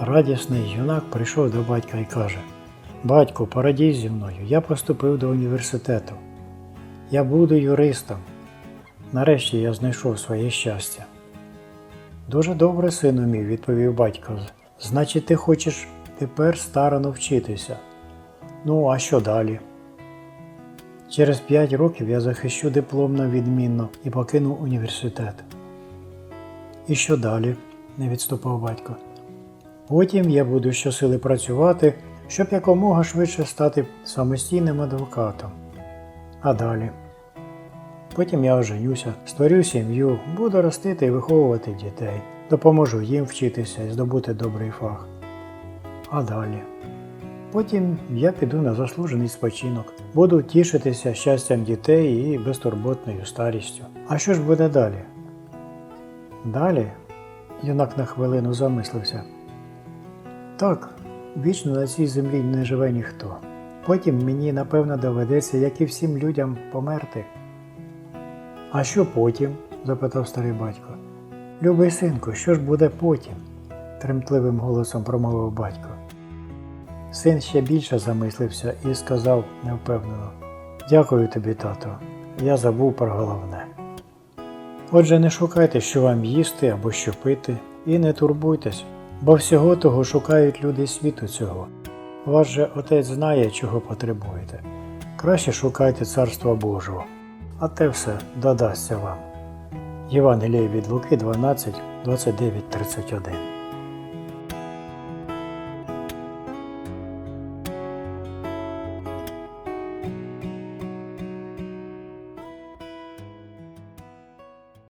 Радісний юнак прийшов до батька і каже: Батько, порадій зі мною, я поступив до університету. Я буду юристом. Нарешті я знайшов своє щастя. Дуже добре, сину мій, відповів батько. Значить, ти хочеш тепер старано вчитися. Ну, а що далі? Через п'ять років я захищу диплом на відмінно і покину університет. І що далі? не відступав батько. Потім я буду щосили працювати, щоб якомога швидше стати самостійним адвокатом. А далі. Потім я оженюся, створю сім'ю, буду ростити і виховувати дітей, допоможу їм вчитися і здобути добрий фах. А далі. Потім я піду на заслужений спочинок, буду тішитися щастям дітей і безтурботною старістю. А що ж буде далі? Далі юнак на хвилину замислився. Так, вічно на цій землі не живе ніхто. Потім мені, напевно, доведеться, як і всім людям, померти. А що потім? запитав старий батько. Любий синку, що ж буде потім? тремтливим голосом промовив батько. Син ще більше замислився і сказав невпевнено: Дякую тобі, тато, я забув про головне. Отже, не шукайте, що вам їсти або що пити, і не турбуйтесь, бо всього того шукають люди світу цього. Ваш же Отець знає, чого потребуєте. Краще шукайте Царства Божого, а те все додасться вам. Євангеліє від Луки 12, 29, 31